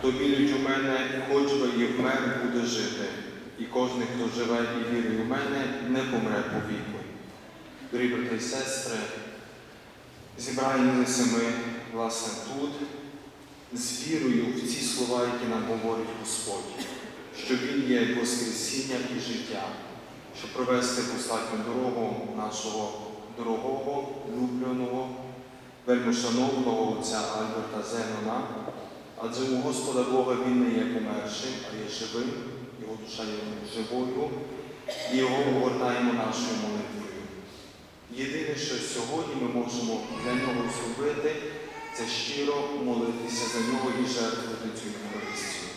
Хто вірить у мене, хоч би і вмер, буде жити. І кожен, хто живе і вірує у мене, не помре по віку. Дорогі брати і сестри, зібраємося ми, власне, тут з вірою в ці слова, які нам говорить Господь, що Він є Воскресіння і життя, щоб провести достатню дорогу нашого дорогого, улюбленого, вельмишановного отця Альберта Зенона, адже у Господа Бога він не є помершим, а є живим, його душа є живою, і його огортаємо нашою молитвою. Єдине, що сьогодні ми можемо для нього зробити, це щиро молитися за нього і жертвувати цю Євхаристію.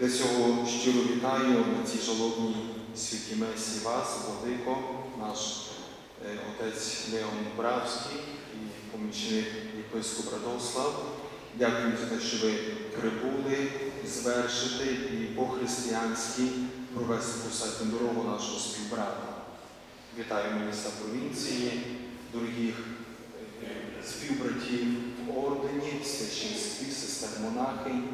Для цього щиро вітаю на цій жалобній святі Месі вас, Владико, наш е, отець Леон Бравський і помічник єпископ Радослав. Дякую за те, що ви прибули звершити і по-християнськи провести достатню дорогу нашого співбрата. Вітаю міста провінції, дорогих е, співбратів в ордені, священстві, сестер монахинь.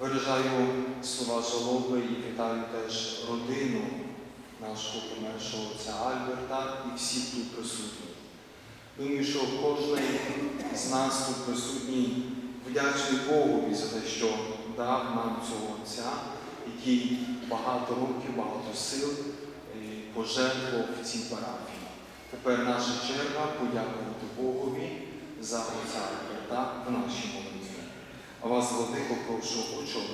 Виражаю слова жалоби і вітаю теж родину нашого помершого отця Альберта і всіх тут присутніх. Думаю, що кожен з нас тут присутній вдячний Богові за те, що дав нам цього отця, який багато років, багато сил е, пожертвував в цій парафії. Тепер наша черга подякувати Богові за отця в нашій молитві. А вас, Владико, прошу очолити